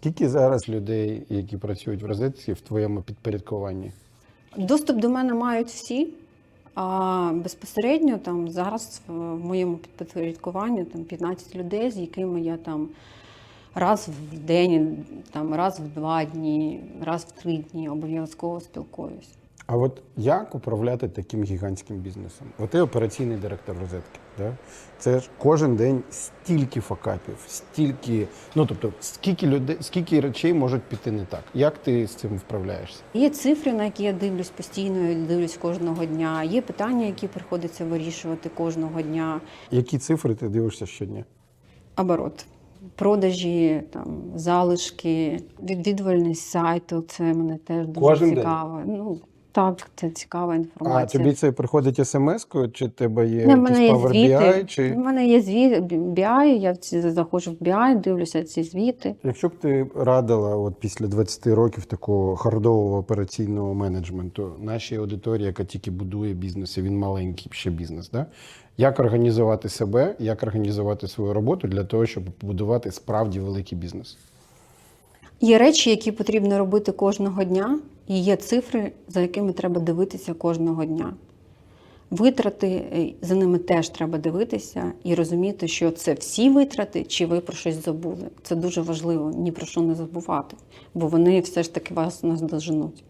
Скільки зараз людей, які працюють в розетці, в твоєму підпорядкуванні? Доступ до мене мають всі. А безпосередньо там зараз в в моєму підпорядкуванні там 15 людей, з якими я там раз в день, там раз в два дні, раз в три дні обов'язково спілкуюсь. А от як управляти таким гігантським бізнесом? От ти операційний директор розетки. Да? Це ж кожен день стільки факапів, стільки, ну тобто, скільки людей, скільки речей можуть піти не так. Як ти з цим вправляєшся? Є цифри, на які я дивлюсь постійно, дивлюсь кожного дня. Є питання, які приходиться вирішувати кожного дня. Які цифри ти дивишся щодня? Оборот. Продажі, там, залишки, відвідувальність сайту це мене теж дуже Кожен день? цікаво. Ну, так, це цікава інформація. А тобі це приходить смс-кою, чи тебе є Не, в мене є Power звіти. BI, чи У мене є звіт BI, я заходжу в BI, дивлюся ці звіти. Якщо б ти радила от після 20 років такого хардового операційного менеджменту, нашій аудиторії, яка тільки будує бізнес, і він маленький ще бізнес, да? як організувати себе, як організувати свою роботу для того, щоб побудувати справді великий бізнес? Є речі, які потрібно робити кожного дня, і є цифри, за якими треба дивитися кожного дня. Витрати е, за ними теж треба дивитися і розуміти, що це всі витрати, чи ви про щось забули. Це дуже важливо ні про що не забувати, бо вони все ж таки вас наздоженуть.